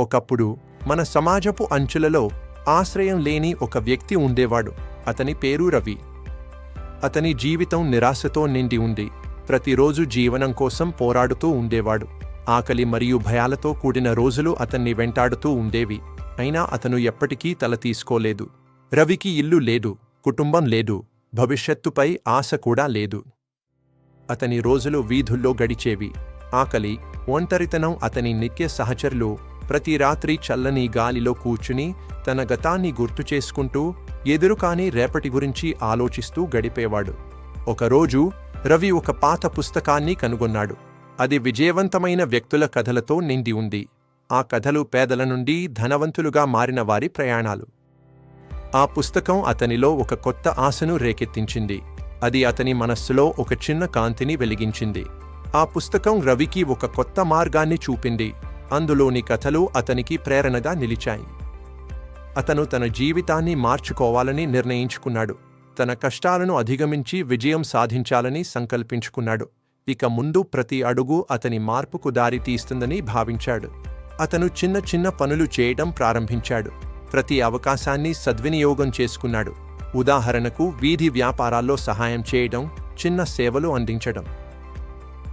ఒకప్పుడు మన సమాజపు అంచులలో ఆశ్రయం లేని ఒక వ్యక్తి ఉండేవాడు. అతని పేరు రవి. అతని జీవితం నిరాశతో నిండి ఉంది. ప్రతిరోజు జీవనం కోసం పోరాడుతూ ఉండేవాడు. ఆకలి మరియు భయాలతో కూడిన రోజులు అతన్ని వెంటాడుతూ ఉండేవి. అయినా అతను ఎప్పటికీ తల తీసుకోలేదు. రవికి ఇల్లు లేదు కుటుంబం లేదు భవిష్యత్తుపై ఆశ కూడా లేదు. అతని రోజులు వీధుల్లో గడిచేవి. ఆకలి ఒంటరితనం అతని నిత్య సహచరులు ప్రతి రాత్రి చల్లని గాలిలో కూర్చుని తన గతాన్ని గుర్తు చేసుకుంటూ ఎదురుకాని రేపటి గురించి ఆలోచిస్తూ గడిపేవాడు. ఒకరోజు రవి ఒక పాత పుస్తకాన్ని కనుగొన్నాడు. అది విజయవంతమైన వ్యక్తుల కథలతో నిండి ఉంది. ఆ కథలు పేదల నుండి ధనవంతులుగా మారిన వారి ప్రయాణాలు. ఆ పుస్తకం అతనిలో ఒక కొత్త ఆశను రేకెత్తించింది. అది అతని మనస్సులో ఒక చిన్న కాంతిని వెలిగించింది. ఆ పుస్తకం రవికి ఒక కొత్త మార్గాన్ని చూపింది. అందులోని కథలు అతనికి ప్రేరణగా నిలిచాయి. అతను తన జీవితాన్ని మార్చుకోవాలని నిర్ణయించుకున్నాడు. తన కష్టాలను అధిగమించి విజయం సాధించాలని సంకల్పించుకున్నాడు. ఇక ముందు ప్రతి అడుగు అతని మార్పుకు దారి తీస్తుందని భావించాడు. అతను చిన్న చిన్న పనులు చేయడం ప్రారంభించాడు. ప్రతి అవకాశాన్ని సద్వినియోగం చేసుకున్నాడు. ఉదాహరణకు వీధి వ్యాపారాల్లో సహాయం చేయడం చిన్న సేవలు అందించడం.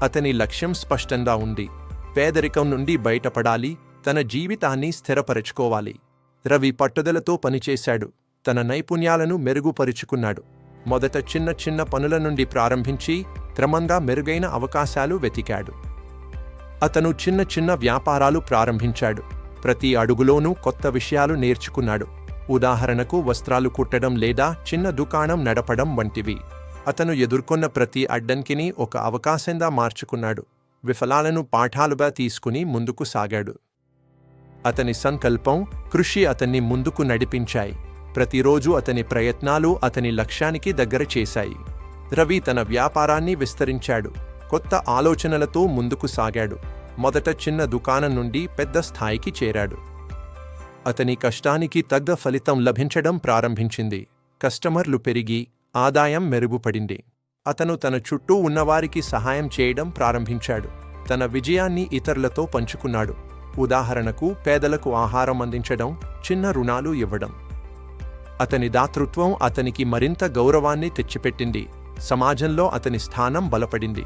అతని లక్ష్యం స్పష్టంగా ఉంది. పేదరికం నుండి బయటపడాలి తన జీవితాన్ని స్థిరపరచుకోవాలి. రవి పట్టుదలతో పనిచేశాడు. తన నైపుణ్యాలను మెరుగుపరుచుకున్నాడు. మొదట చిన్న చిన్న పనుల నుండి ప్రారంభించి క్రమంగా మెరుగైన అవకాశాలు వెతికాడు. అతను చిన్న చిన్న వ్యాపారాలు ప్రారంభించాడు. ప్రతి అడుగులోనూ కొత్త విషయాలు నేర్చుకున్నాడు. ఉదాహరణకు వస్త్రాలు కుట్టడం లేదా చిన్న దుకాణం నడపడం వంటివి. అతను ఎదుర్కొన్న ప్రతి అడ్డంకిని ఒక అవకాశంగా మార్చుకున్నాడు. విఫలాలను పాఠాలుగా తీసుకుని ముందుకు సాగాడు. అతని సంకల్పం కృషి అతన్ని ముందుకు నడిపించాయి. ప్రతిరోజు అతని ప్రయత్నాలు అతని లక్ష్యానికి దగ్గర చేశాయి. రవి తన వ్యాపారాన్ని విస్తరించాడు. కొత్త ఆలోచనలతో ముందుకు సాగాడు. మొదట చిన్న దుకాణం నుండి పెద్ద స్థాయికి చేరాడు. అతని కష్టానికి తగ్గ ఫలితం లభించడం ప్రారంభించింది. కస్టమర్లు పెరిగి ఆదాయం మెరుగుపడింది. అతను తన చుట్టూ ఉన్నవారికి సహాయం చేయడం ప్రారంభించాడు. తన విజయాన్ని ఇతరులతో పంచుకున్నాడు. ఉదాహరణకు పేదలకు ఆహారం అందించడం చిన్న రుణాలు ఇవ్వడం. అతని దాతృత్వం అతనికి మరింత గౌరవాన్ని తెచ్చిపెట్టింది. సమాజంలో అతని స్థానం బలపడింది.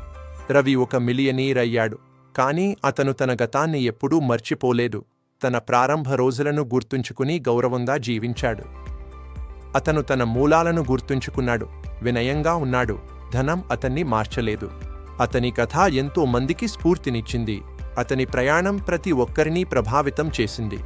రవి ఒక మిలియనీర్ అయ్యాడు. కానీ అతను తన గతాన్ని ఎప్పుడూ మర్చిపోలేదు. తన ప్రారంభ రోజులను గుర్తుంచుకుని గౌరవంగా జీవించాడు. అతను తన మూలాలను గుర్తుంచుకున్నాడు. వినయంగా ఉన్నాడు. ధనం అతన్ని మార్చలేదు. అతని కథ ఎంతో మందికి స్ఫూర్తినిచ్చింది. అతని ప్రయాణం ప్రతి ఒక్కరినీ ప్రభావితం చేసింది.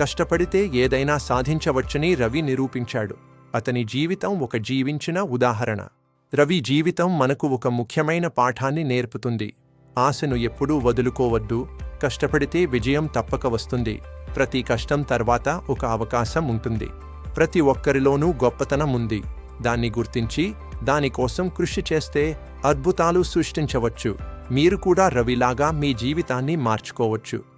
కష్టపడితే ఏదైనా సాధించవచ్చని రవి నిరూపించాడు. అతని జీవితం ఒక జీవించిన ఉదాహరణ. రవి జీవితం మనకు ఒక ముఖ్యమైన పాఠాన్ని నేర్పుతుంది. ఆశను ఎప్పుడూ వదులుకోవద్దు. కష్టపడితే విజయం తప్పక వస్తుంది. ప్రతి కష్టం తర్వాత ఒక అవకాశం ఉంటుంది. ప్రతి ఒక్కరిలోనూ గొప్పతనం ఉంది. దాన్ని గుర్తించి దానికోసం కృషి చేస్తే అద్భుతాలు సృష్టించవచ్చు. మీరు కూడా రవిలాగా మీ జీవితాన్ని మార్చుకోవచ్చు.